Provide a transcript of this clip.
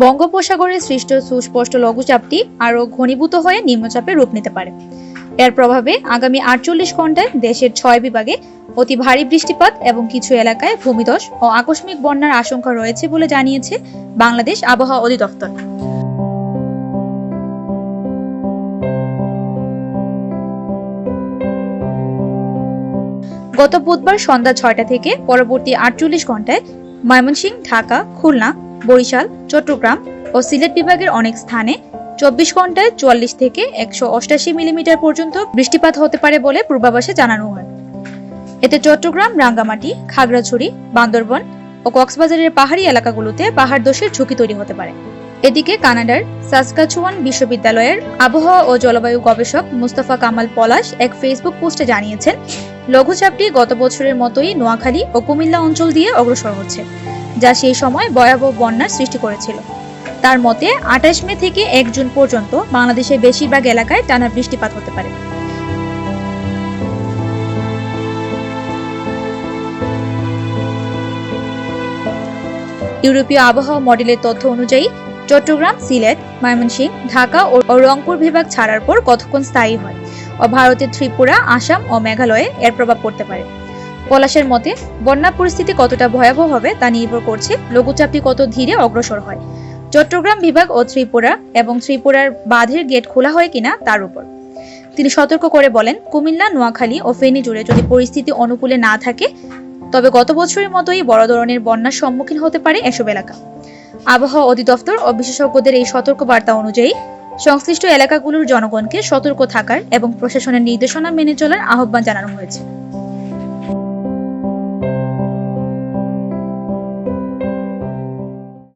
বঙ্গোপসাগরে সৃষ্ট সুস্পষ্ট লঘুচাপটি আরও ঘনীভূত হয়ে নিম্নচাপে রূপ নিতে পারে। এর প্রভাবে আগামী আটচল্লিশ ঘন্টায় দেশের ছয় বিভাগে অতি ভারী বৃষ্টিপাত এবং কিছু এলাকায় ভূমিধস ও আকস্মিক বন্যার আশঙ্কা রয়েছে বলে জানিয়েছে বাংলাদেশ আবহাওয়া অধিদপ্তর। গত বুধবার সন্ধ্যা ছয়টা থেকে পরবর্তী আটচল্লিশ ঘন্টায় ময়মনসিংহ, ঢাকা, খুলনা বরিশাল, চট্টগ্রাম ও সিলেট বিভাগের অনেক স্থানে চব্বিশ ঘন্টায় চুয়াল্লিশ থেকে একশো অষ্টাশি মিলিমিটার পর্যন্ত বৃষ্টিপাত হতে পারে বলে পূর্বাভাসে জানানো হয়। এতে চট্টগ্রাম, রাঙ্গামাটি, খাগড়াছড়ি, বান্দরবন ও কক্সবাজারের পাহাড়ি এলাকাগুলোতে পাহাড় দোষের ঝুঁকি তৈরি হতে পারে। এদিকে কানাডার সাসকাচুয়ান বিশ্ববিদ্যালয়ের আবহাওয়া ও জলবায়ু গবেষক মুস্তাফা কামাল পলাশ এক ফেসবুক পোস্টে জানিয়েছেন, লঘুচাপটি গত বছরের মতোই নোয়াখালী ও কুমিল্লা অঞ্চল দিয়ে অগ্রসর হচ্ছে, যা সেই সময় ভয়াবহ বন্যার সৃষ্টি করেছিল। তার মতে, আঠাশ মে থেকে এক জুন পর্যন্ত বাংলাদেশের বেশিরভাগ এলাকায় টানা বৃষ্টিপাত হতে পারে। ইউরোপীয় আবহাওয়া মডেলের তথ্য অনুযায়ী চট্টগ্রাম, সিলেট, ময়মনসিংহ, ঢাকা ও রংপুর বিভাগ ছাড়ার পর কতক্ষণ স্থায়ী হয়? ও ভারতের ত্রিপুরা, আসাম ও মেঘালয়ে এর প্রভাব পড়তে পারে। পলাশের মতে, বন্যা পরিস্থিতি কতটা ভয়াবহ হবে তা নির্ভর করছে লঘুচাপটি কত ধীরে অগ্রসর হয়। চট্টগ্রাম বিভাগ ও ত্রিপুরা এবং ত্রিপুরার বাঁধের গেট খোলা হয় কিনা তার উপর। তিনি সতর্ক করে বলেন, কুমিল্লা, নোয়াখালী ও ফেনী জুড়ে যদি পরিস্থিতি অনুকূলে না থাকে, তবে গত বছরের মতোই বড় ধরনের বন্যার সম্মুখীন হতে পারে এসব এলাকা। আবহাওয়া অধিদপ্তর ও বিশেষজ্ঞদের এই সতর্ক বার্তা অনুযায়ী, সংশ্লিষ্ট এলাকাগুলোর জনগণকে সতর্ক থাকার এবং প্রশাসনের নির্দেশনা মেনে চলার আহ্বান জানানো হয়েছে।